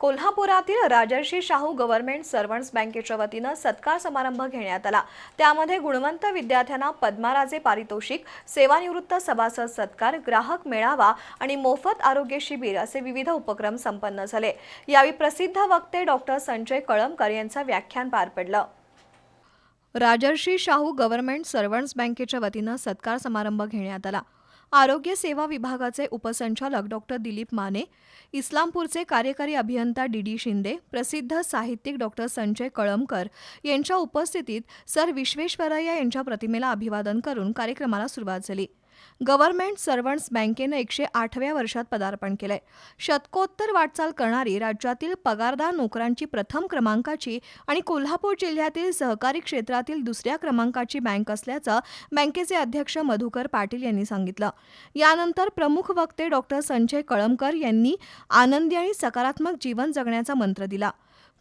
कोल्हापुरातील Rajarshi Shahu government servants बँकेच्या वतीनं सत्कार समारंभ घेण्यात आला. त्यामध्ये गुणवंत विद्यार्थ्यांना पद्माराजे पारितोषिक सेवानिवृत्त सभासद सत्कार ग्राहक मेळावा आणि मोफत आरोग्य शिबिर असे विविध उपक्रम संपन्न झाले. यावेळी प्रसिद्ध वक्ते डॉक्टर संजय कळमकर यांचं व्याख्यान पार पडलं. राजर्षी शाहू गव्हर्नमेंट सर्वंट्स बँकेच्या वतीनं सत्कार समारंभ घेण्यात आला. आरोग्य सेवा विभागाचे उपसंचालक डॉक्टर दिलीप माने इस्लामपूरचे कार्यकारी अभियंता डी डी शिंदे प्रसिद्ध साहित्यिक डॉक्टर संजय कळमकर यांच्या उपस्थितीत सर विश्वेश्वरय्या यांच्या प्रतिमेला अभिवादन करून कार्यक्रमाला सुरुवात झाली. गव्हर्नमेंट सर्वंट्स बँकेनं एकशे आठव्या वर्षात पदार्पण केलंय. शतकोत्तर वाटचाल करणारी राज्यातील पगारदार नोकरांची प्रथम क्रमांकाची आणि कोल्हापूर जिल्ह्यातील सहकारी क्षेत्रातील दुसऱ्या क्रमांकाची बँक असल्याचं बँकेचे अध्यक्ष मधुकर पाटील यांनी सांगितलं. यानंतर प्रमुख वक्ते डॉक्टर संजय कळमकर यांनी आनंदी आणि सकारात्मक जीवन जगण्याचा मंत्र दिला.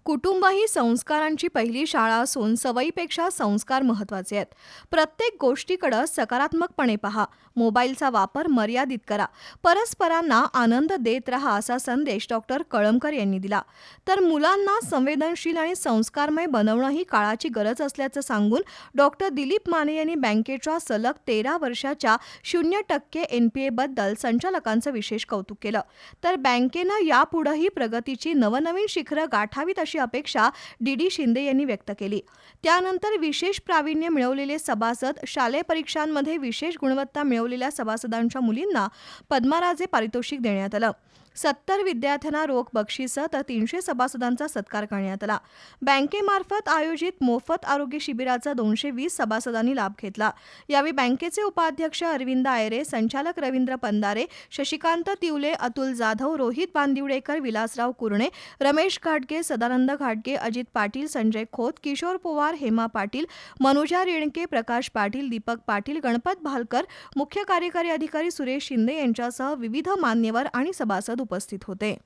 कुटुंब ही संस्कारांची पहिली शाळा असून सवयीपेक्षा संस्कार महत्त्वाचे आहेत. प्रत्येक गोष्टीकडं सकारात्मकपणे पहा. मोबाईलचा वापर मर्यादित करा. परस्परांना आनंद देत राहा असा संदेश डॉक्टर कळमकर यांनी दिला. तर मुलांना संवेदनशील आणि संस्कारमय बनवणं ही काळाची गरज असल्याचं सांगून डॉक्टर दिलीप माने यांनी बँकेच्या सलग तेरा वर्षाच्या शून्य टक्के एन पी एबद्दल संचालकांचं विशेष कौतुक केलं. तर बँकेनं यापुढंही प्रगतीची नवनवीन शिखरं गाठावीत अशी अपेक्षा डी डी शिंदे यांनी व्यक्त केली. त्यानंतर विशेष प्रावीण्य मिळवलेले सभासद शालेय परीक्षांमध्ये विशेष गुणवत्ता मिळवलेल्या सभासदांच्या मुलींना पद्माराजे पारितोषिक देण्यात आलं. सत्तर विद्यार्थ्यांना रोख बक्षिसं तर तीनशे सभासदांचा सत्कार करण्यात आला. बँकेमार्फत आयोजित मोफत आरोग्य शिबिराचा दोनशे वीस सभासदांनी लाभ घेतला. यावेळी बँकेचे उपाध्यक्ष अरविंद आयरे संचालक रवींद्र पंदारे शशिकांत तिवले अतुल जाधव रोहित बांदिवडेकर विलासराव कुरणे रमेश घाटगे सदानंद घाटगे अजित पाटील संजय खोत किशोर पवार हेमा पाटील मनुजा रेणके प्रकाश पाटील दीपक पाटील गणपत भालकर मुख्य कार्यकारी अधिकारी सुरेश शिंदे यांच्यासह विविध मान्यवर आणि सभासद उपस्थित होते.